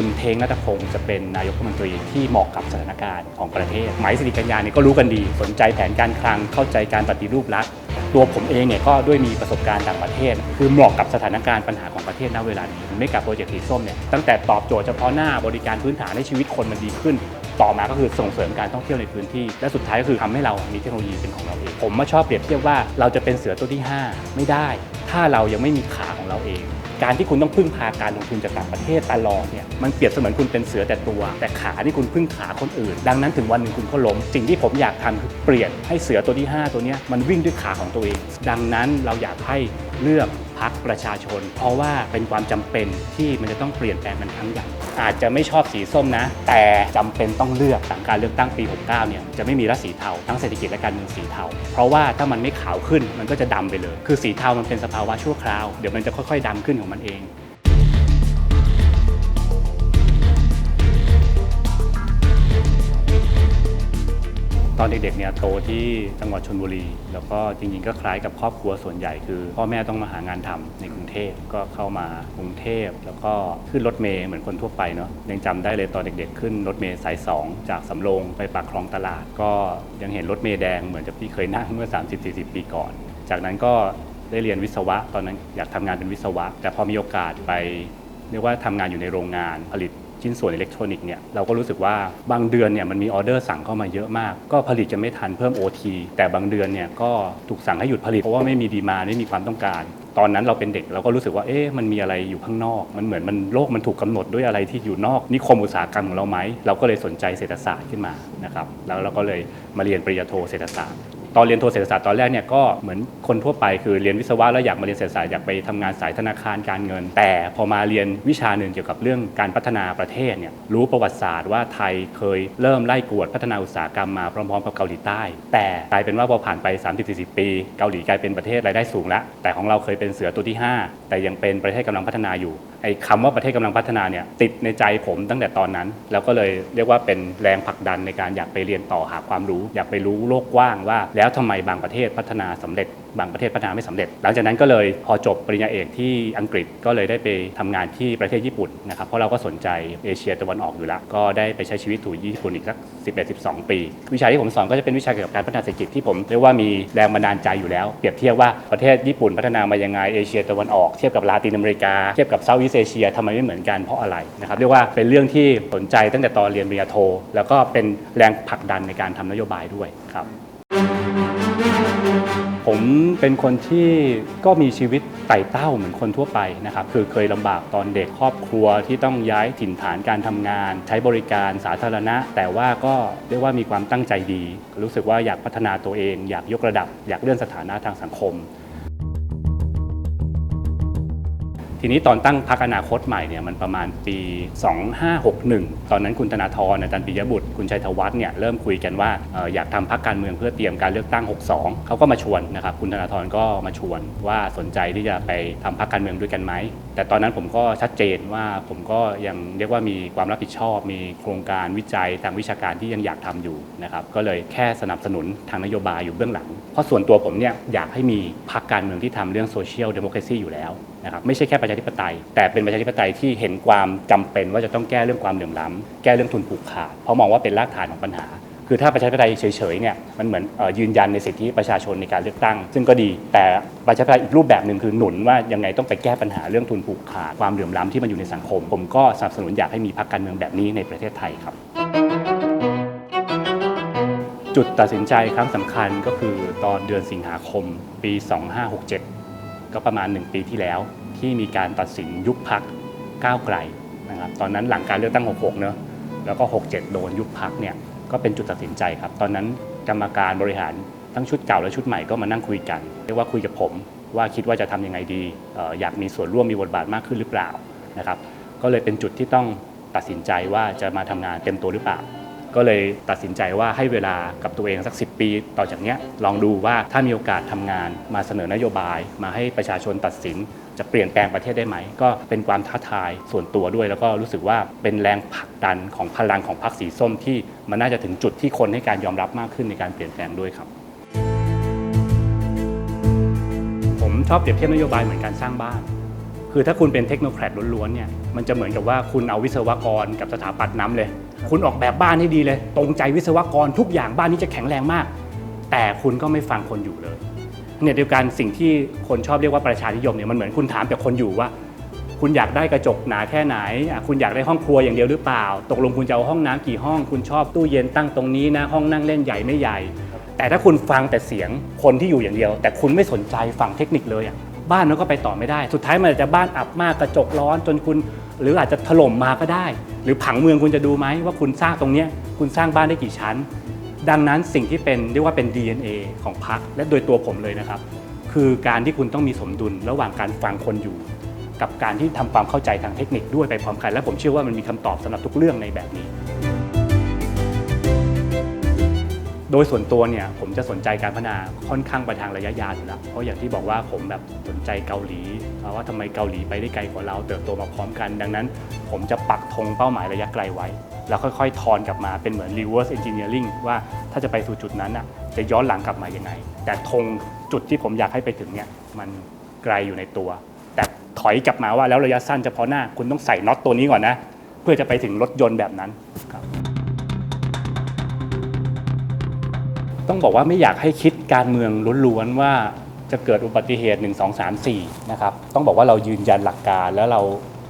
คุณเทงนัตพงศ์จะเป็นนายกรัฐมนตรีที่เหมาะกับสถานการณ์ของประเทศ หมายสิริกัญญาเนี่ยก็รู้กันดี สนใจแผนการคลังเข้าใจการปฏิรูปรัฐตัวผมเองเนี่ยก็ด้วยมีประสบการณ์ต่างประเทศ คือเหมาะกับสถานการณ์ปัญหาของประเทศณเวลานี้ไม่กับโปรเจกต์สีส้มเนี่ยตั้งแต่ตอบโจทย์เฉพาะหน้าบริการพื้นฐานให้ชีวิตคนมันดีขึ้น ต่อมาก็คือส่งเสริมการท่องเที่ยวในพื้นที่ และสุดท้ายก็คือทำให้เรามีเทคโนโลยีเป็นของเราเองผมมาชอบเปรียบเทียบว่าเราจะเป็นเสือตัวที่ 5 ไม่ได้ ถ้าเรายังไม่มีขาของเราเอง การที่คุณต้องพึ่งพาการลงทุนจากต่างประเทศตลอดเนี่ยมันเปรียบเสมือนคุณเป็นเสือแต่ตัว แต่ขาที่คุณพึ่งขาคนอื่น ดังนั้นถึงวันหนึ่งคุณก็ล้มสิ่งที่ผมอยากทำคือเปลี่ยนให้เสือตัวที่ 5 ตัวนี้มันวิ่งด้วยขาของตัวเอง ดังนั้นเราอยากให้เลือก พักประชาชน เพราะว่าเป็นความจำเป็นที่มันจะต้องเปลี่ยนแปลงมันครั้งใหญ่อาจจะไม่ชอบสีส้มนะ แต่จำเป็นต้องเลือกหลังการเลือกตั้งปี 69 เนี่ยจะไม่มีรัฐสีเทาทั้งเศรษฐกิจและการเมืองสีเทาเพราะว่าถ้ามันไม่ขาวขึ้นมันก็จะดำไปเลย คือสีเทามันเป็นสภาวะชั่วคราว เดี๋ยวมันจะค่อยๆดำขึ้นของมันเอง ตอนเด็กๆเนี่ยโตที่จังหวัดชนบุรี แล้วก็จริงๆก็คล้ายกับครอบครัวส่วนใหญ่คือ พ่อแม่ต้องมาหางานทำในกรุงเทพก็เข้ามากรุงเทพแล้วก็ขึ้นรถเมย์เหมือนคนทั่วไปเนาะยังจำได้เลยตอนเด็กๆ ขึ้นรถเมย์สาย 2 จากสำโรงไปปากคลองตลาด ก็ยังเห็นรถเมย์แดงเหมือนกับที่เคยนั่งเมื่อ 30-40 ปีก่อน จากนั้นก็ได้เรียนวิศวะ ตอนนั้นอยากทำงานเป็นวิศวะ แต่พอมีโอกาสไปเรียกว่าทำงานอยู่ในโรงงานผลิต ชิ้นส่วนอิเล็กทรอนิกส์เนี่ยเราก็รู้สึกว่าบางเดือนเนี่ยมันมีออเดอร์สั่งเข้ามาเยอะมาก ก็ผลิตจะไม่ทันเพิ่ม OT แต่บางเดือนเนี่ยก็ถูกสั่งให้หยุดผลิตเพราะว่าไม่มีดีมาไม่มีความต้องการ ตอนนั้นเราเป็นเด็กเราก็รู้สึกว่าเอ๊ะมันมีอะไรอยู่ข้างนอก มันเหมือนมันโลกมันถูกกาหนดด้วยอะไรที่อยู่นอกนิคมอุตสาหกรรมของเราไหมเราก็เลยสนใจเศรษฐศาสตร์ขึ้นมานะครับแล้วเราก็เลยมาเรียนปริญญาโทเศรษฐศาสตร์ ตอนเรียนโทเศรษฐศาสตร์ตอนแรกเนี่ยก็เหมือนคนทั่วไปคือเรียนวิศวะแล้วอยากมาเรียนเศรษฐศาสตร์อยากไปทำงานสายธนาคารการเงิน แต่พอมาเรียนวิชาหนึ่งเกี่ยวกับเรื่องการพัฒนาประเทศเนี่ยรู้ประวัติศาสตร์ว่าไทยเคยเริ่มไล่กวดพัฒนาอุตสาหกรรมมาพร้อมๆกับเกาหลีใต้ แต่กลายเป็นว่าพอผ่านไป 30-40 ปี เกาหลีกลายเป็นประเทศรายได้สูงแล้วแต่ของเราเคยเป็นเสือตัวที่ 5 แต่ยังเป็นประเทศกำลังพัฒนาอยู่ไอ้คำว่าประเทศกำลังพัฒนาเนี่ยติดในใจผมตั้งแต่ตอนนั้น แล้วก็เลยเรียกว่าเป็นแรงผลักดันในการอยากไปเรียนต่อหาความรู้ อยากไปรู้โลกกว้างว่าแล้วล้วทำไมบางประเทศพัฒนาสำเร็จ บางประเทศพัฒนาไม่สำเร็จ หลังจากนั้นก็เลยพอจบปริญญาเอกที่อังกฤษก็เลยได้ไปทำงานที่ประเทศญี่ปุ่นนะครับเพราะเราก็สนใจเอเชียตะวันออกอยู่แล้วก็ได้ไปใช้ชีวิตถูญี่ปุ่นอีกสัก11-12 ปี วิชาที่ผมสอนก็จะเป็นวิชาเกี่ยวกับการพัฒนาเศรษฐกิจที่ผมเรียกว่ามีแรงบันดาลใจอยู่แล้ว เปรียบเทียบว่าประเทศญี่ปุ่นพัฒนามายังไงเอเชียตะวันออกเทียบกับลาตินอเมริกาเทียบกับเซาท์อีสเอเชียทำไมไม่เหมือนกันเพราะอะไรนะครับเรียกว่าเป็นเรื่องที่สนใจตั้งแต่ตอนเรียนปริญญาโท แล้วก็เป็นแรงผลักดันในการทำนโยบายด้วยครับ ผมเป็นคนที่ก็มีชีวิตไต่เต้าเหมือนคนทั่วไปนะครับ คือเคยลำบากตอนเด็กครอบครัวที่ต้องย้ายถิ่นฐานการทำงาน ใช้บริการสาธารณะ แต่ว่าก็เรียกว่ามีความตั้งใจดี รู้สึกว่าอยากพัฒนาตัวเอง อยากยกระดับ อยากเลื่อนสถานะทางสังคม ทีนี้ตอนตั้งพรรคอนาคตใหม่เนี่ยมันประมาณปี 2561 ตอนนั้นคุณธนาธรอาจารย์ปิยบุตร คุณชัยธวัฒน์เนี่ยเริ่มคุยกันว่าอออยากทำพรรคการเมืองเพื่อเตรียมการเลือกตั้ง 62 เขาก็มาชวนนะครับคุณธนาธรก็มาชวนว่าสนใจที่จะไปทำพรรคการเมืองด้วยกันไหม แต่ตอนนั้นผมก็ชัดเจนว่าผมก็ยังเรียกว่ามีความรับผิดชอบ มีโครงการวิจัยทางวิชาการที่ยังอยากทำอยู่นะครับก็เลยแค่สนับสนุนทางนโยบายอยู่เบื้องหลัง เพราะส่วนตัวผมเนี่ยอยากให้มีพรรคการเมืองที่ทำเรื่องโซเชียลเดโม a c y อยู่แล้วนะครับไม่ใช่แค่ประชาธิปไตย แต่เป็นประชาธิปไตยที่เห็นความจำเป็นว่าจะต้องแก้เรื่องความเหลื่อมล้ำแก้เรื่องทุนผูกขาดเพราะมองว่าเป็นรากฐานของปัญหา คือถ้าประชาธิปไตยเฉยๆเนี่ยมันเหมือนออยืนยันในสิทธิประชาชนในการเลือกตั้ง ซึ่งก็ดีแต่ประชาธิปไตยอีกรูปแบบหนึ่งคือหนุนว่ายังไงต้องไปแก้ปัญหาเรื่องทุนผูกขาดความเหลื่อมล้ำที่มันอยู่ในสังคม ผมก็สนับสนุนอยากให้มีพรรคการเมืองแบบนี้ในประเทศไทยครับจุดตัดสินใจครั้งสำคัญก็คือตอนเดือนสิงหาคมปี 2567 ก็ประมาณ 1 ปีที่แล้ว ที่มีการตัดสินยุบพักก้าวไกลนะครับตอนนั้นหลังการเลือกตั้ง 66 เนอะแล้วก็ 67 โดนยุบพักเนี่ยก็เป็นจุดตัดสินใจครับ ตอนนั้นกรรมการบริหารทั้งชุดเก่าและชุดใหม่ก็มานั่งคุยกัน เรียกว่าคุยกับผมว่าคิดว่าจะทำยังไงดีเอ่ออยากมีส่วนร่วมมีบทบาทมากขึ้นหรือเปล่านะครับก็เลยเป็นจุดที่ต้องตัดสินใจว่าจะมาทำงานเต็มตัวหรือเปล่า ก็เลยตัดสินใจว่าให้เวลากับตัวเองสัก 10 ปี ต่อจากนี้ลองดูว่าถ้ามีโอกาสทำงานมาเสนอนโยบาย มาให้ประชาชนตัดสิน จะเปลี่ยนแปลงประเทศได้ไหม ก็เป็นความท้าทายส่วนตัวด้วย แล้วก็รู้สึกว่าเป็นแรงผลักดันของพลังของพรรคสีส้มที่มันน่าจะถึงจุดที่คนให้การยอมรับมากขึ้นในการเปลี่ยนแปลงด้วยครับผมชอบเปรียบเทียบนโยบายเหมือนการสร้างบ้านคือถ้าคุณเป็นเทคโนแครดล้วนๆเนี่ยมันจะเหมือนกับว่าคุณเอาวิศวกรกับสถาปัตย์น้ำเลย คุณออกแบบบ้านให้ดีเลย ตรงใจวิศวกรทุกอย่างบ้านนี้จะแข็งแรงมาก แต่คุณก็ไม่ฟังคนอยู่เลยเนี่ยเดียวกันสิ่งที่คนชอบเรียกว่าประชานิยมเนี่ยมันเหมือนคุณถามแต่คนอยู่ว่า คุณอยากได้กระจกหนาแค่ไหน คุณอยากได้ห้องครัวอย่างเดียวหรือเปล่า ตกลงคุณจะเอาห้องน้ำกี่ห้อง คุณชอบตู้เย็นตั้งตรงนี้นะ ห้องนั่งเล่นใหญ่ไม่ใหญ่ แต่ถ้าคุณฟังแต่เสียงคนที่อยู่อย่างเดียว แต่คุณไม่สนใจฝั่งเทคนิคเลยอะบ้านมันก็ไปต่อไม่ได้ สุดท้ายมันจะบ้านอับมากกระจกร้อนจนคุณ หรืออาจจะถล่มมาก็ได้ หรือผังเมืองคุณจะดูไหมว่าคุณสร้างตรงเนี้ยคุณสร้างบ้านได้กี่ชั้น ดังนั้นสิ่งที่เป็นเรียกว่าเป็น DNA ของพรรคและโดยตัวผมเลยนะครับ คือการที่คุณต้องมีสมดุลระหว่างการฟังคนอยู่ กับการที่ทำความเข้าใจทางเทคนิคด้วยไปพร้อมกัน และผมเชื่อว่ามันมีคำตอบสำหรับทุกเรื่องในแบบนี้ โดยส่วนตัวเนี่ยผมจะสนใจการพัฒนาค่อนข้างไปทางระยะยาวอยู่แล้วเพราะอย่างที่บอกว่าผมแบบสนใจเกาหลี ว่าทำไมเกาหลีไปได้ไกลกว่าเราเติบโตมาพร้อมกัน ดังนั้น ผมจะปักธงเป้าหมายระยะไกลไว้ แล้วค่อยๆ ทอนกลับมาเป็นเหมือน reverse engineering ว่าถ้าจะไปสู่จุดนั้นอะจะย้อนหลังกลับมายังไง แต่ธงจุดที่ผมอยากให้ไปถึงเนี่ยมันไกลอยู่ในตัว แต่ถอยกลับมาว่าแล้วระยะสั้นเฉพาะหน้าคุณต้องใส่น็อตตัวนี้ก่อนนะ เพื่อจะไปถึงรถยนต์แบบนั้นครับต้องบอกว่าไม่อยากให้คิดการเมืองล้วนๆว่า จะเกิดอุบัติเหตุ 1 2 3 4 นะครับ ต้องบอกว่าเรายืนยันหลักการแล้วเรา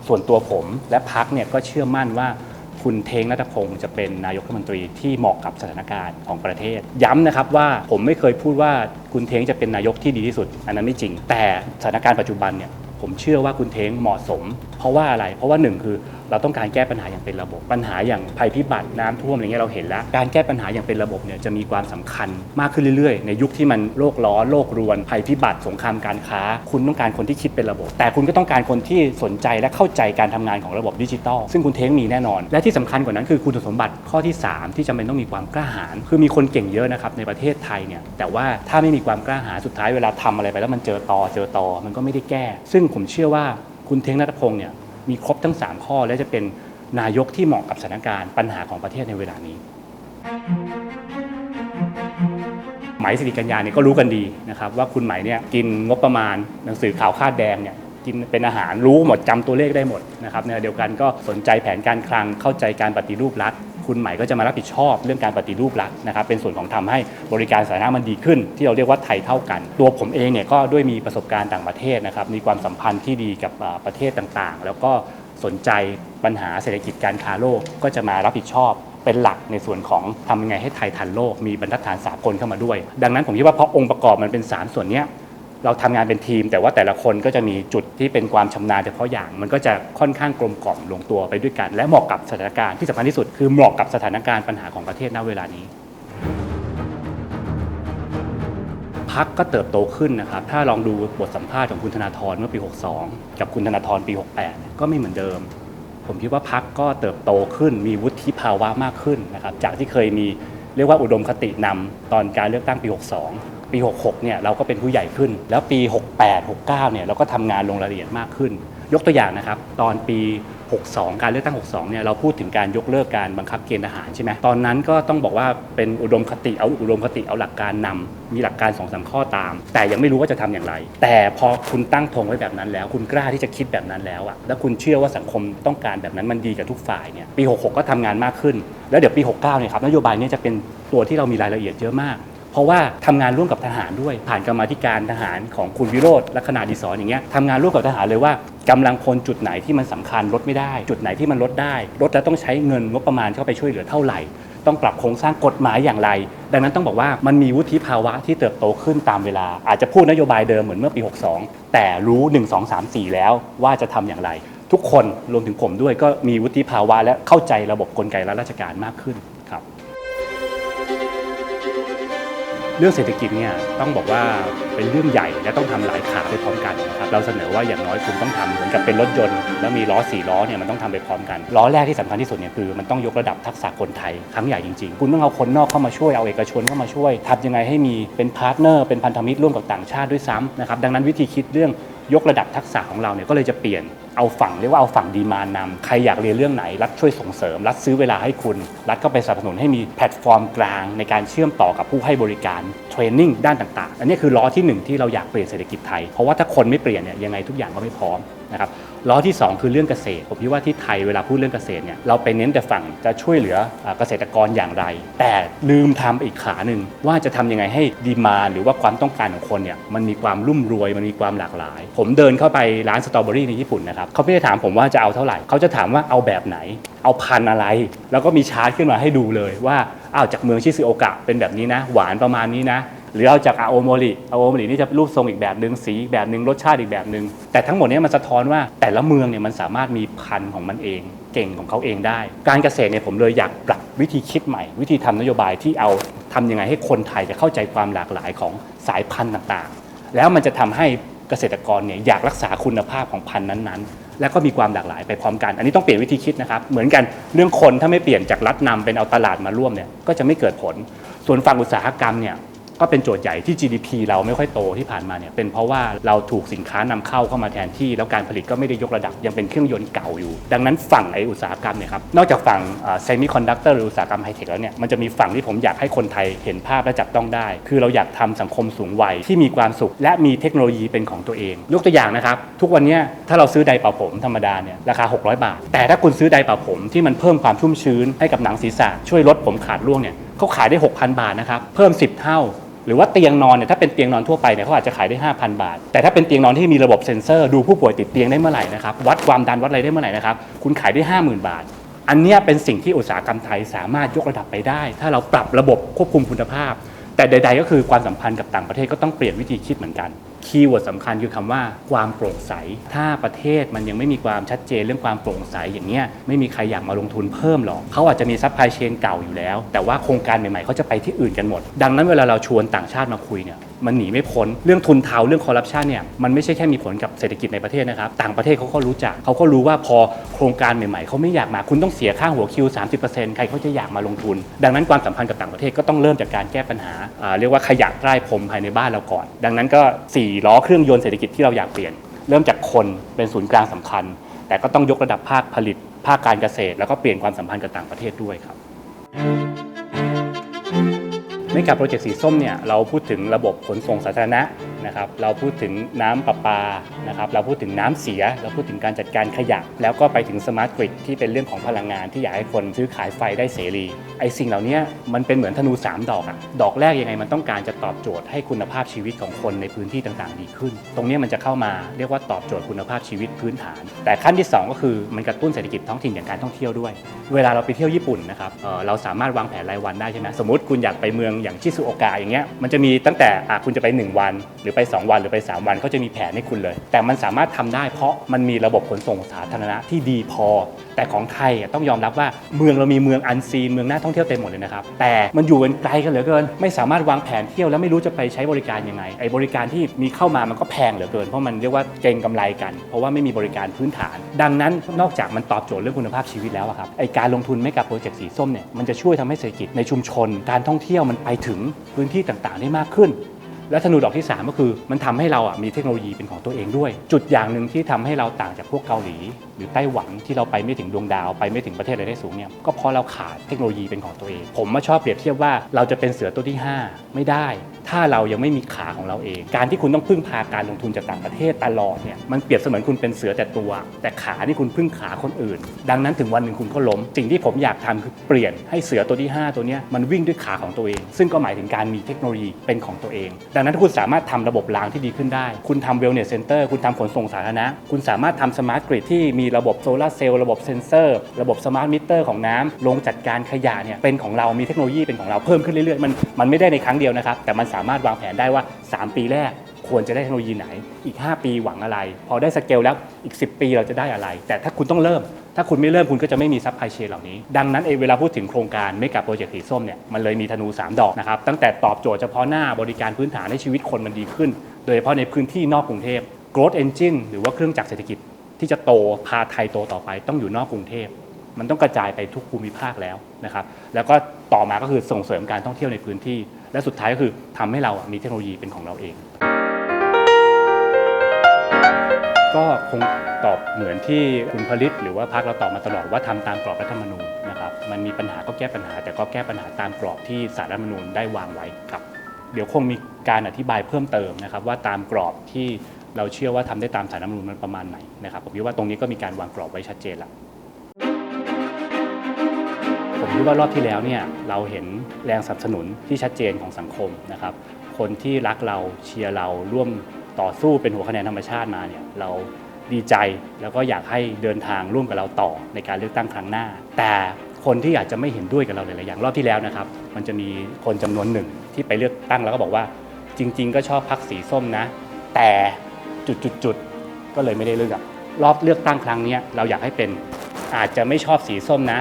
ส่วนตัวผมและพักเนี่ยก็เชื่อมั่นว่าคุณเทงนัทพงศ์จะเป็นนายกรัฐมนตรีที่เหมาะกับสถานการณ์ของประเทศ ย้ำนะครับว่าผมไม่เคยพูดว่าคุณเทงจะเป็นนายกที่ดีที่สุด อันนั้นไม่จริง แต่สถานการณ์ปัจจุบันเนี่ยผมเชื่อว่าคุณเทงเหมาะสม เพราะว่าอะไร เพราะว่าหนึ่งคือ เราต้องการแก้ปัญหาอย่างเป็นระบบ ปัญหาอย่างภัยพิบัติน้ำท่วมอะไรเงี้ยเราเห็นแล้ว การแก้ปัญหาอย่างเป็นระบบเนี่ยจะมีความสำคัญมากขึ้นเรื่อยๆ ในยุคที่มันโลกร้อนโลกรวนภัยพิบัติสงครามการค้า คุณต้องการคนที่คิดเป็นระบบ แต่คุณก็ต้องการคนที่สนใจและเข้าใจการทำงานของระบบดิจิทัลซึ่งคุณเท้งมีแน่นอน และที่สำคัญกว่านั้นคือคุณสมบัติข้อที่ 3 ที่จำเป็นต้องมีความกล้าหาญคือมีคนเก่งเยอะนะครับในประเทศไทยเนี่ยแต่ว่าถ้าไม่มีความกล้าหาญสุดท้ายเวลาทำอะไรไปแล้วมันเจอตอเจอตอมันก็ไม่ได้แก้ ซึ่งผมเชื่อว่าคุณเท้งนัทพงศ์เนี่ย มีครบทั้ง 3 ข้อ และจะเป็นนายกที่เหมาะกับสถานการณ์ปัญหาของประเทศในเวลานี้ ไหมสิริกัญญาเนี่ยก็รู้กันดีนะครับว่าคุณไหมเนี่ยกินงบประมาณหนังสือข่าวคาดแดงเนี่ยกินเป็นอาหารรู้หมดจำตัวเลขได้หมดนะครับในเดียวกันก็สนใจแผนการคลังเข้าใจการปฏิรูปรัฐ คุณไหม่ก็จะมารับผิดชอบเรื่องการปฏิรูปรัฐนะครับเป็นส่วนของทำให้บริการสาธารณะมันดีขึ้น ที่เราเรียกว่าไทยเท่ากัน ตัวผมเองเนี่ยก็ด้วยมีประสบการณ์ต่างประเทศนะครับมีความสัมพันธ์ที่ดีกับประเทศต่างๆ แล้วก็สนใจปัญหาเศรษฐกิจการค้าโลกก็จะมารับผิดชอบเป็นหลักในส่วนของทำยังไงให้ไทยทันโลก มีบรรทัดฐานสากลเข้ามาด้วย ดังนั้นผมคิดว่าเพราะองค์ประกอบมันเป็น 3 ส่วนเนี้ย เราทำงานเป็นทีม แต่ว่าแต่ละคนก็จะมีจุดที่เป็นความชำนาญเฉพาะอย่าง มันก็จะค่อนข้างกลมกล่อมลงตัวไปด้วยกัน และเหมาะกับสถานการณ์ที่สำคัญที่สุดคือเหมาะกับสถานการณ์ปัญหาของประเทศณเวลานี้พักก็เติบโตขึ้นนะครับ ถ้าลองดูบทสัมภาษณ์ของคุณธนาธรเมื่อปี 62 กับคุณธนาธรปี 68 ก็ไม่เหมือนเดิม ผมคิดว่าพักก็เติบโตขึ้น มีวุฒิภาวะมากขึ้นนะครับ จากที่เคยมีเรียกว่าอุดมคตินำตอนการเลือกตั้งปี 62 ปี 66 เนี่ยเราก็เป็นผู้ใหญ่ขึ้น แล้วปี 68 69 เนี่ยเราก็ทำงานลงรายละเอียดมากขึ้น ยกตัวอย่างนะครับ ตอนปี 62 การเลือกตั้ง 62 เนี่ยเราพูดถึงการยกเลิกการบังคับเกณฑ์ทหารใช่ไหมตอนนั้นก็ต้องบอกว่าเป็นอุดมคติเอาอุดมคติเอาหลักการนำมีหลักการ2อสข้อตาม แต่ยังไม่รู้ว่าจะทำอย่างไร แต่พอคุณตั้งธงไว้แบบนั้นแล้ว คุณกล้าที่จะคิดแบบนั้นแล้วอะแล้วคุณเชื่อว่าสังคมต้องการแบบนั้นมันดีกับทุกฝ่ายเนี่ยปี 66 ก็ทำงานมากขึ้น แล้วเดี๋ยวปี 69 เนี่ยครับนโยบายเนี้จะเป็นตัวที่เรามีรายละเอียดเยอะมาก ราะว่าทำงานร่วมกับทหารด้วย ผ่านกรรมธิการทหารของคุณวิโรธลักษณะดีสอนอย่างเงี้ยทำงานร่วมกับทหารเลยว่ากำลังพลจุดไหนที่มันสำคัญลดไม่ได้ จุดไหนที่มันลดได้ลดแล้วต้องใช้เงินงบประมาณเข้าไปช่วยเหลือเท่าไหร่ ต้องปรับโครงสร้างกฎหมายอย่างไร ดังนั้นต้องบอกว่ามันมีวุฒิภาวะที่เติบโตขึ้นตามเวลา อาจจะพูดนโยบายเดิมเหมือนเมื่อปี 62 แต่รู้ 1 2 3 4 แล้วว่าจะทำอย่างไร ทุกคนรวมถึงผมด้วยก็มีวุฒิภาวะและเข้าใจระบบกลไกรัฐราชการมากขึ้น เรื่องเศรษฐกิจเนี่ยต้องบอกว่าเป็นเรื่องใหญ่และต้องทำหลายขาไปพร้อมกันนะครับเราเสนอว่าอย่างน้อยคุณต้องทำเหมือนกับเป็นรถยนต์ แล้วมีล้อสี่ล้อเนี่ยมันต้องทำไปพร้อมกันล้อแรกที่สำคัญที่สุดเนี่ยคือมันต้องยกระดับทักษะคนไทยครั้งใหญ่จริงๆ คุณต้องเอาคนนอกเข้ามาช่วยเอาเอกชนเข้ามาช่วยทำยังไงให้มีเป็นพาร์ทเนอร์เป็นพันธมิตรร่วมกับต่างชาติด้วยซ้ำนะครับดังนั้นวิธีคิดเรื่อง ยกระดับทักษะของเราเนี่ยก็เลยจะเปลี่ยนเอาฝั่งเรียกว่าเอาฝั่งดีมานำใครอยากเรียนเรื่องไหน รัฐช่วยส่งเสริม รัฐซื้อเวลาให้คุณ รัฐก็ไปสนับสนุนให้มีแพลตฟอร์มกลาง ในการเชื่อมต่อกับผู้ให้บริการเทรนนิ่งด้านต่างๆ อันนี้คือล้อที่หนึ่งที่เราอยากเปลี่ยนเศรษฐกิจไทย เพราะว่าถ้าคนไม่เปลี่ยนเนี่ยยังไงทุกอย่างก็ไม่พร้อม นะครับล้อที่ 2 คือเรื่องเกษตร ผมคิดว่าที่ไทยเวลาพูดเรื่องเกษตรเนี่ยเราไปเน้นแต่ฝั่งจะช่วยเหลือเกษตรกรอย่างไร แต่ลืมทำอีกขาหนึ่งว่าจะทำยังไงให้ดีมาหรือว่าความต้องการของคนเนี่ยมันมีความรุ่มรวยมันมีความหลากหลาย ผมเดินเข้าไปร้านสตรอเบอรี่ในญี่ปุ่นนะครับเขาไม่ได้ถามผมว่าจะเอาเท่าไหร่เขาจะถามว่าเอาแบบไหน เอาพันอะไร แล้วก็มีชาร์ตขึ้นมาให้ดูเลยว่าอ้าวจากเมืองชิซึโอกะเป็นแบบนี้นะ หวานประมาณนี้นะ หรือเอาจากอาโอโมริอาโอโมรินี่จะรูปทรงอีกแบบหนึ่งสีอีกแบบหนึ่งรสชาติอีกแบบหนึ่งแต่ทั้งหมดนี้มันสะท้อนว่าแต่ละเมืองเนี่ยมันสามารถมีพันธุ์ของมันเอง เก่งของเขาเองได้ การเกษตรเนี่ยผมเลยอยากปรับวิธีคิดใหม่ วิธีทำนโยบายที่เอาทำยังไงให้คนไทยจะเข้าใจความหลากหลายของสายพันธุ์ต่างๆ แล้วมันจะทำให้เกษตรกรเนี่ยอยากรักษาคุณภาพของพันธุ์นั้นๆ แล้วก็มีความหลากหลายไปพร้อมกัน อันนี้ต้องเปลี่ยนวิธีคิดนะครับ เหมือนกันเรื่องคนถ้าไม่เปลี่ยนจากรัฐนำเป็นเอาตลาดมาร่วมเนี่ยก็จะไม่เกิดผล ส่วนฝั่งอุตสาหกรรมเนี่ย ก็เป็นโจทย์ใหญ่ที่ GDP เราไม่ค่อยโตที่ผ่านมาเนี่ยเป็นเพราะว่าเราถูกสินค้านำเข้าเข้ามาแทนที่ แล้วการผลิตก็ไม่ได้ยกระดับยังเป็นเครื่องยนต์เก่าอยู่ ดังนั้นฝั่งไออุตสาหกรรมเนี่ยครับนอกจากฝั่งเซมิคอนดักเตอร์หรืออุตสาหกรรมไฮเทคแล้วเนี่ยมันจะมีฝั่งที่ผมอยากให้คนไทยเห็นภาพและจับต้องได้ คือเราอยากทำสังคมสูงวัยที่มีความสุข และมีเทคโนโลยีเป็นของตัวเอง ยกตัวอย่างนะครับทุกวันนี้ถ้าเราซื้อไดร์เป่าผมธรรมดาเนี่ยราคา 600 บาท แต่ถ้าคุณซื้อไดร์เป่าผมที่มันเพิ่มความชุ่มชื้นให้กับหนังศีรษะช่วยลดผมขาดร่วงเนี่ยเขาขายได้ 6,000 บาทนะครับ เพิ่ม 10 เท่า หรือว่าเตียงนอนเนี่ยถ้าเป็นเตียงนอนทั่วไปเนี่ยเขาอาจจะขายได้ 5,000 บาท แต่ถ้าเป็นเตียงนอนที่มีระบบเซ็นเซอร์ดูผู้ป่วยติดเตียงได้เมื่อไหร่นะครับวัดความดันวัดอะไรได้เมื่อไหร่นะครับคุณขายได้ 50,000 บาท อันนี้เป็นสิ่งที่อุตสาหกรรมไทยสามารถยกระดับไปได้ ถ้าเราปรับระบบควบคุมคุณภาพ แต่ใด ๆ ก็คือความสัมพันธ์กับต่างประเทศก็ต้องเปลี่ยนวิธีคิดเหมือนกัน คีย์เวิร์ดสำคัญคือคำว่าความโปร่งใส ถ้าประเทศมันยังไม่มีความชัดเจนเรื่องความโปร่งใสอย่างเงี้ยไม่มีใครอยากมาลงทุนเพิ่มหรอกเขาอาจจะมีซัพพลายเชนเก่าอยู่แล้ว แต่ว่าโครงการใหม่ๆเขาจะไปที่อื่นกันหมด ดังนั้นเวลาเราชวนต่างชาติมาคุยเนี่ย มันหนีไม่พ้นเรื่องทุนเทาเรื่องคอร์รัปชันเนี่ยมันไม่ใช่แค่มีผลกับเศรษฐกิจในประเทศนะครับ ต่างประเทศเขาก็รู้จักเขาก็รู้ว่าพอโครงการใหม่ๆเขาไม่อยากมาคุณต้องเสียค่าหัวคิว 30%ใครเขาจะอยากมาลงทุน ดังนั้นความสัมพันธ์กับต่างประเทศก็ต้องเริ่มจากการแก้ปัญหา เรียกว่าขยะใต้พรมภายในบ้านเราก่อน ดังนั้นก็สี่ล้อเครื่องยนต์เศรษฐกิจที่เราอยากเปลี่ยน เริ่มจากคนเป็นศูนย์กลางสำคัญ แต่ก็ต้องยกระดับภาคผลิตภาคการเกษตร แล้วก็เปลี่ยนความสัมพันธ์กับต่างประเทศด้วยครับ ในกับโปรเจกต์สีส้มเนี่ยเราพูดถึงระบบขนส่งสาธารณะ นะครับเราพูดถึงน้ำประปานะครับเราพูดถึงน้ำเสีย เราพูดถึงการจัดการขยะ แล้วก็ไปถึงสมาร์ทกริดที่เป็นเรื่องของพลังงานที่อยากให้คนซื้อขายไฟได้เสรีไอ้สิ่งเหล่านี้มันเป็นเหมือนธนู 3 ดอกอะดอกแรกยังไงมันต้องการจะตอบโจทย์ให้คุณภาพชีวิตของคนในพื้นที่ต่างๆ ดีขึ้น ตรงนี้มันจะเข้ามาเรียกว่าตอบโจทย์คุณภาพชีวิตพื้นฐาน แต่ขั้นที่ 2 ก็คือมันกระตุ้นเศรษฐกิจท้องถิ่นอย่างการท่องเที่ยวด้วย เวลาเราไปเที่ยวญี่ปุ่นนะครับเเราสามารถวางแผนรายวันได้ใช่ไหมสมมติคุณอยากไปเมืองอย่างชิซุโอกะอย่างเงี้ยมันจะมีตั้งแต่คุณจะไป 1 วันหรือไป 2 วันหรือไป 3 วันเขาจะมีแผนให้คุณเลย แต่มันสามารถทำได้เพราะมันมีระบบขนส่งสาธารณะที่ดีพอ แต่ของไทยต้องยอมรับว่าเมืองเรามีเมืองอันซีนเมืองน่าท่องเที่ยวเต็มหมดเลยนะครับแต่มันอยู่กันไกลกันเหลือเกิน ไม่สามารถวางแผนเที่ยวแล้วไม่รู้จะไปใช้บริการยังไงไอ้บริการที่มีเข้ามามันก็แพงเหลือเกินเพราะมันเรียกว่าเก่งกำไรกัน เพราะว่าไม่มีบริการพื้นฐาน ดังนั้นนอกจากมันตอบโจทย์เรื่องคุณภาพชีวิตแล้วครับไอการลงทุนไม่กับโปรเจกต์สีส้มเนี่ยมันจะช่วยทำให้เศรษฐกิจในชุมชน การท่องเที่ยวมันไปถึงพื้นที่ต่างๆ ได้มากขึ้น และธนูดอกที่ 3 ก็คือมันทำให้เราอะมีเทคโนโลยีเป็นของตัวเองด้วย จุดอย่างหนึ่งที่ทำให้เราต่างจากพวกเกาหลี หรือไต้หวันที่เราไปไม่ถึงดวงดาวไปไม่ถึงประเทศอะไรได้สูงเนี่ยก็เพราะเราขาดเทคโนโลยีเป็นของตัวเอง ผมมาชอบเปรียบเทียบว่าเราจะเป็นเสือตัวที่ 5 ไม่ได้ ถ้าเรายังไม่มีขาของเราเอง การที่คุณต้องพึ่งพาการลงทุนจากต่างประเทศตลอดเนี่ยมันเปรียบเสมือนคุณเป็นเสือแต่ตัว แต่ขานี่คุณพึ่งขาคนอื่น ดังนั้นถึงวันหนึ่งคุณก็ล้ม สิ่งที่ผมอยากทำคือเปลี่ยนให้เสือตัวที่ 5 ตัวนี้มันวิ่งด้วยขาของตัวเอง ซึ่งก็หมายถึงการมีเทคโนโลยีเป็นของตัวเอง ดังนั้นถ้าคุณสามารถทำระบบรางที่ดีขึ้นได้ คุณทำเวลเนสเซ็นเตอร์คุณทำขนส่งสาธารณะ คุณสามารถทำสมาร์ทกริดที่มีระบบโซลาร์เซลล์ระบบเซนเซอร์ ระบบสมาร์ทมิเตอร์ของน้ำลงจัดการขยะเนี่ยเป็นของเรามีเทคโนโลยีเป็นของเราเพิ่มขึ้นเรื่อยๆมันมันไม่ได้ในครั้งเดียวนะครับแต่มันสาามารถวางแผนได้ว่า 3 ปีแรกควรจะได้เทคโนโลยีไหน อีก 5 ปีหวังอะไร พอได้สเกลแล้วอีก 10 ปีเราจะได้อะไร แต่ถ้าคุณต้องเริ่ม ถ้าคุณไม่เริ่มคุณก็จะไม่มีซัพพลายเชนเหล่านี้ ดังนั้นเองเวลาพูดถึงโครงการไม่กับโปรเจกต์สีส้มเนี่ยมันเลยมีธนู 3 ดอกนะครับ ตั้งแต่ตอบโจทย์เฉพาะหน้าบริการพื้นฐานให้ชีวิตคนมันดีขึ้น โดยเฉพาะในพื้นที่นอกกรุงเทพ growth engine หรือว่าเครื่องจักรเศรษฐกิจ ที่จะโตพาไทยโตต่อไปต้องอยู่นอกกรุงเทพมันต้องกระจายไปทุกภูมิภาคแล้วนะครับ แล้วก็ ต่อมาก็คือส่งเสริมการท่องเที่ยวในพื้นที่ และสุดท้ายก็คือทำให้เรามีเทคโนโลยีเป็นของเราเอง ก็คงตอบเหมือนที่คุณผลิต หรือว่าพักเราตอบมาตลอดว่าทำตามกรอบรัฐธรรมนูญนะครับมันมีปัญหาก็แก้ปัญหา แต่ก็แก้ปัญหาตามกรอบที่สารรัฐธรรมนูญได้วางไว้ครับ เดี๋ยวคงมีการอธิบายเพิ่มเติมนะครับว่าตามกรอบที่เราเชื่อว่าทำได้ตามสารรัฐธรรมนูญมันประมาณไหนนะครับผมคิดว่าตรงนี้ก็มีการวางกรอบไว้ชัดเจนแล้ว ผมคิดว่ารอบที่แล้วเนี่ยเราเห็นแรงสนับสนุนที่ชัดเจนของสังคมนะครับ คนที่รักเราเชียร์เราร่วมต่อสู้เป็นหัวคะแนนธรรมชาติมาเนี่ยเราดีใจแล้วก็อยากให้เดินทางร่วมกับเราต่อในการเลือกตั้งครั้งหน้า แต่คนที่อาจจะไม่เห็นด้วยกับเราหลายๆอย่างรอบที่แล้วนะครับ มันจะมีคนจำนวนหนึ่งที่ไปเลือกตั้งแล้วก็บอกว่า จริง ๆ ก็ชอบพักสีส้มนะ แต่จุดๆก็เลยไม่ได้เลือกรอบเลือกตั้งครั้งนี้เราอยากให้เป็นอาจจะไม่ชอบสีส้มนะ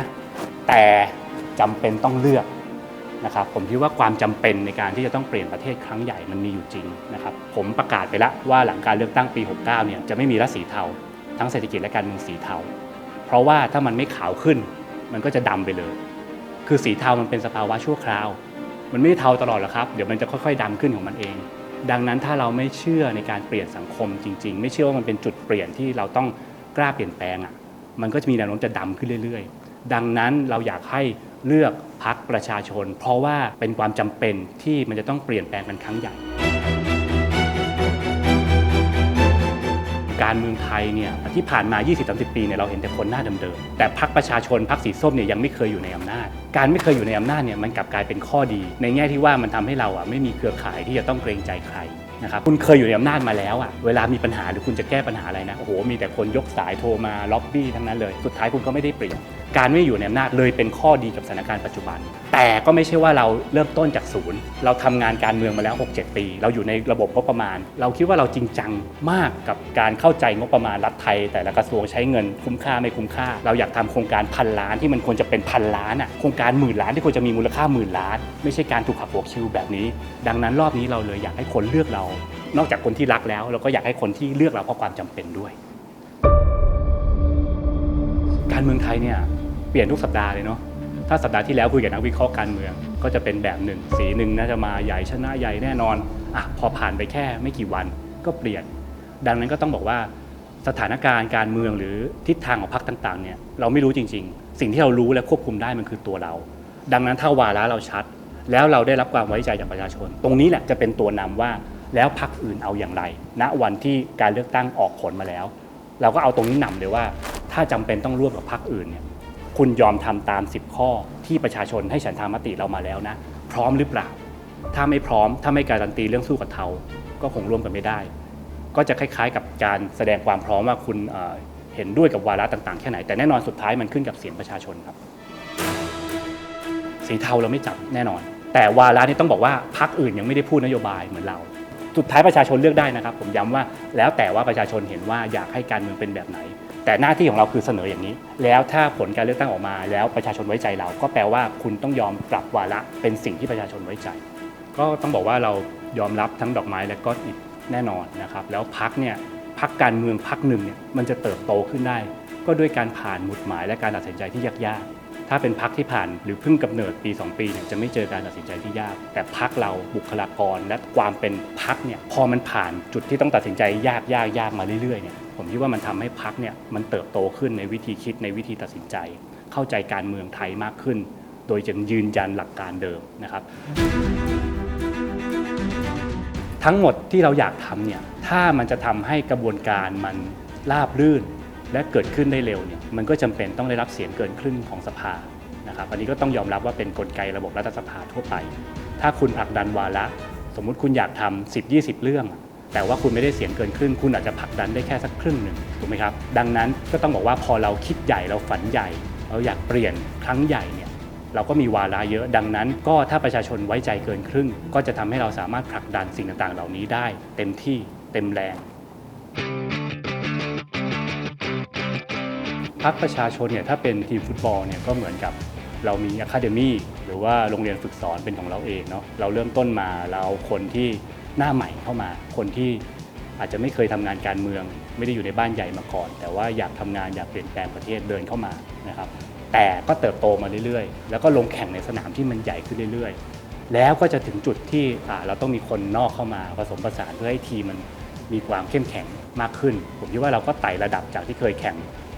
แต่จำเป็นต้องเลือกนะครับผมคิดว่าความจำเป็นในการที่จะต้องเปลี่ยนประเทศครั้งใหญ่มันมีอยู่จริงนะครับผมประกาศไปแล้วว่าหลังการเลือกตั้งปี 69เนี่ยจะไม่มีรัฐสีเทา ทั้งเศรษฐกิจและการเมืองสีเทา เพราะว่าถ้ามันไม่ขาวขึ้น มันก็จะดำไปเลย คือสีเทามันเป็นสภาวะชั่วคราว มันไม่ได้เทาตลอดหรอกครับเดี๋ยวมันจะค่อยๆดำขึ้นของมันเอง ดังนั้นถ้าเราไม่เชื่อในการเปลี่ยนสังคมจริง ๆ ไม่เชื่อว่ามันเป็นจุดเปลี่ยนที่เราต้องกล้าเปลี่ยนแปลงอะมันก็จะมีแนวโน้มจะดำขึ้นเรื่อยๆ ดังนั้นเราอยากให้เลือกพักประชาชน เพราะว่าเป็นความจำเป็นที่มันจะต้องเปลี่ยนแปลงกันครั้งใหญ่ การเมืองไทยเนี่ยที่ผ่านมา 20-30 ปีเนี่ยเราเห็นแต่คนหน้าเดิมๆแต่พรรคประชาชนพรรคสีส้มเนี่ยยังไม่เคยอยู่ในอำนาจ การไม่เคยอยู่ในอำนาจเนี่ยมันกลับกลายเป็นข้อดี ในแง่ที่ว่ามันทำให้เราอะไม่มีเครือข่ายที่จะต้องเกรงใจใครนะครับคุณเคยอยู่ในอำนาจมาแล้วอะเวลามีปัญหาหรือคุณจะแก้ปัญหาอะไรนะโอ้โหมีแต่คนยกสายโทรมาล็อบบี้ทั้งนั้นเลย สุดท้ายคุณก็ไม่ได้เปรียบการไม่อยู่ในอำนาจเลยเป็นข้อดีกับสถานการณ์ปัจจุบัน แต่ก็ไม่ใช่ว่าเราเริ่มต้นจากศูนย์ เราทำงานการเมืองมาแล้ว 6-7 ปี เราอยู่ในระบบงบประมาณ เราคิดว่าเราจริงจังมากกับการเข้าใจงบประมาณรัฐไทย แต่ละกระทรวงใช้เงินคุ้มค่าไม่คุ้มค่า เราอยากทำโครงการพันล้านที่มันควรจะเป็นพันล้านอะโครงการหมื่นล้านที่ควรจะมีมูลค่าหมื่นล้าน ไม่ใช่การถูกหักหัวคิวแบบนี้ ดังนั้นรอบนี้เราเลยอยากให้คนเลือกเรา นอกจากคนที่รักแล้วเราก็อยากให้คนที่เลือกเราเพราะความจำเป็นด้วย การเมืองไทยเนี่ยเปลี่ยนทุกสัปดาห์เลยเนาะถ้าสัปดาห์ที่แล้วคุยกับนักวิเคราะห์การเมือง ก็จะเป็นแบบหนึ่ง สีหนึ่งน่าจะมาใหญ่ชนะใหญ่แน่นอนอะพอผ่านไปแค่ไม่กี่วันก็เปลี่ยน ดังนั้นก็ต้องบอกว่าสถานการณ์การเมืองหรือทิศทางของพรรคต่างๆเนี่ยเราไม่รู้จริง ๆ สิ่งที่เรารู้และควบคุมได้มันคือตัวเรา ดังนั้นถ้าวาระเราชัด แล้วเราได้รับความไว้ใจจากประชาชน ตรงนี้แหละจะเป็นตัวนำว่าแล้วพรรคอื่นเอาอย่างไร ณวันที่การเลือกตั้งออกผลมาแล้ว เราก็เอาตรงนี้นำเลยว่า ถ้าจำเป็นต้องร่วมกับพรรคอื่นเนี่ยคุณยอมทำตาม 10 ข้อที่ประชาชนให้ฉันทามติเรามาแล้วนะ พร้อมหรือเปล่า ถ้าไม่พร้อมถ้าไม่การันตีเรื่องสู้กับเทาก็คงร่วมกันไม่ได้ ก็จะคล้ายๆ กับการแสดงความพร้อมว่าคุณเเห็นด้วยกับวาระต่างๆแค่ไหนแต่แน่นอนสุดท้ายมันขึ้นกับเสียงประชาชนครับ สีเทาเราไม่จับแน่นอน แต่วาระนี้ต้องบอกว่าพรรคอื่นยังไม่ได้พูดนโยบายเหมือนเราสุดท้ายประชาชนเลือกได้นะครับ ผมย้ำว่าแล้วแต่ว่าประชาชนเห็นว่าอยากให้การเมืองเป็นแบบไหน แต่หน้าที่ของเราคือเสนออย่างนี้ แล้วถ้าผลการเลือกตั้งออกมา แล้วประชาชนไว้ใจเรา ก็แปลว่าคุณต้องยอมปรับวาระเป็นสิ่งที่ประชาชนไว้ใจ ก็ต้องบอกว่าเรายอมรับทั้งดอกไม้และก้อนอิฐแน่นอนนะครับ แล้วพักเนี่ยพักการเมืองพักหนึ่งเนี่ยมันจะเติบโตขึ้นได้ ก็ด้วยการผ่านหมุดหมายและการตัดสินใจที่ยากๆ ถ้าเป็นพักที่ผ่านหรือเพิ่งกำเนิดปี 2 ปีเนี่ยจะไม่เจอการตัดสินใจที่ยาก แต่พักเราบุคลากรและความเป็นพักเนี่ยพอมันผ่านจุดที่ต้องตัดสินใจยากยากยากมาเรื่อยๆเนี่ย ผมคิดว่ามันทำให้พักเนี่ยมันเติบโตขึ้นในวิธีคิดในวิธีตัดสินใจ เข้าใจการเมืองไทยมากขึ้น โดยยังยืนยันหลักการเดิมนะครับ ทั้งหมดที่เราอยากทำเนี่ยถ้ามันจะทำให้กระบวนการมันราบรื่น และเกิดขึ้นได้เร็วเนี่ยมันก็จำเป็นต้องได้รับเสียงเกินครึ่งของสภานะครับอันนี้ก็ต้องยอมรับว่าเป็นนกลไกระบบรัฐสภาทั่วไป ถ้าคุณผลักดันวาระ สมมุติคุณอยากทำ10 20 เรื่อง แต่ว่าคุณไม่ได้เสียงเกินครึ่ง คุณอาจจะผลักดันได้แค่สักครึ่งหนึ่งถูกไหมครับ ดังนั้นก็ต้องบอกว่าพอเราคิดใหญ่เราฝันใหญ่ เราอยากเปลี่ยนครั้งใหญ่เนี่ยเราก็มีวาระเยอะดังนั้น ก็ถ้าประชาชนไว้ใจเกินครึ่ง ก็จะทำให้เราสามารถผลักดันสิ่งต่างๆ เหล่านี้ได้ เต็มที่เต็มแรงพักประชาชนเนี่ยถ้าเป็นทีมฟุตบอลเนี่ยก็เหมือนกับเรามีอะคาเดมี่หรือว่าโรงเรียนฝึกสอนเป็นของเราเองเนาะเราเริ่มต้นมาเราคนที่ หน้าใหม่เข้ามา คนที่อาจจะไม่เคยทำงานการเมือง ไม่ได้อยู่ในบ้านใหญ่มาก่อน แต่ว่าอยากทำงานอยากเปลี่ยนแปลงประเทศเดินเข้ามานะครับแต่ก็เติบโตมาเรื่อยๆ แล้วก็ลงแข่งในสนามที่มันใหญ่ขึ้นเรื่อยๆ แล้วก็จะถึงจุดที่เราต้องมีคนนอกเข้ามาผสมผสานเพื่อให้ทีมมันมีความเข้มแข็งมากขึ้น ผมคิดว่าเราก็ไต่ระดับจากที่เคยแข่ง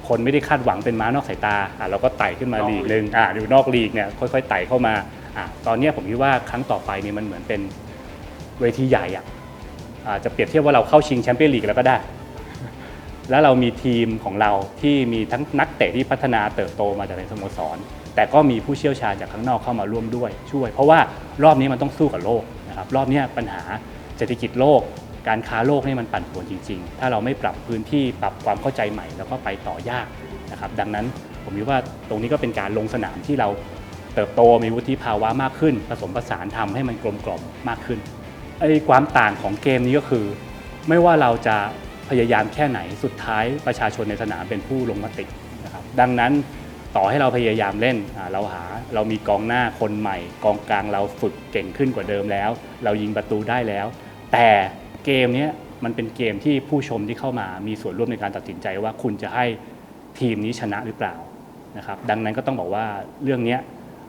คนไม่ได้คาดหวังเป็นม้านอกสายตาอะเราก็ไต่ขึ้นมาลีกหนึ่งอะอยู่นอกลีกเนี่ยค่อยๆไต่เข้ามาอะตอนนี้ผมคิดว่าครั้งต่อไปเนี่ยมันเหมือนเป็น เวทีใหญ่อะอาจจะเปรียบเทียบว่าเราเข้าชิงแชมเปี้ยนลีกแล้วก็ได้ แล้วเรามีทีมของเราที่มีทั้งนักเตะที่พัฒนาเติบโตมาจากในสโมสร แต่ก็มีผู้เชี่ยวชาญจากข้างนอกเข้ามาร่วมด้วยช่วย เพราะว่ารอบนี้มันต้องสู้กับโลกนะครับรอบนี้ปัญหาเศรษฐกิจโลก การค้าโลกนี่มันปั่นป่วนจริง ๆ ถ้าเราไม่ปรับพื้นที่ปรับความเข้าใจใหม่ แล้วก็ไปต่อยากนะครับดังนั้นผมคิดว่าตรงนี้ก็เป็นการลงสนามที่เราเติบโตมีวุฒิภาวะมากขึ้น ผสมผสานทำให้มันกลมกล่อมมากขึ้น ไอ้ความต่างของเกมนี้ก็คือ ไม่ว่าเราจะพยายามแค่ไหนสุดท้ายประชาชนในสนามเป็นผู้ลงมตินะครับดังนั้นต่อให้เราพยายามเล่นเราหาเรามีกองหน้าคนใหม่ กองกลางเราฝึกเก่งขึ้นกว่าเดิมแล้ว เรายิงประตูได้แล้ว แต่เกมนี้มันเป็นเกมที่ผู้ชมที่เข้ามามีส่วนร่วมในการตัดสินใจว่าคุณจะให้ทีมนี้ชนะหรือเปล่านะครับดังนั้นก็ต้องบอกว่าเรื่องนี้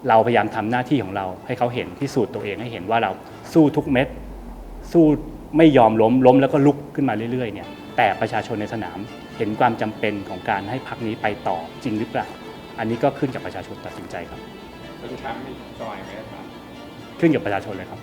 เราพยายามทำหน้าที่ของเราให้เขาเห็นพิสูจน์ตัวเองให้เห็นว่าเราสู้ทุกเม็ด สู้ไม่ยอมล้มล้มแล้วก็ลุกขึ้นมาเรื่อยๆเนี่ยแต่ประชาชนในสนามเห็นความจำเป็นของการให้พักนี้ไปต่อจริงหรือเปล่า อันนี้ก็ขึ้นกับประชาชนตัดสินใจครับแล้วสุดท้ายมันมีจอยไหมครับขึ้นกับประชาชนเลยครับ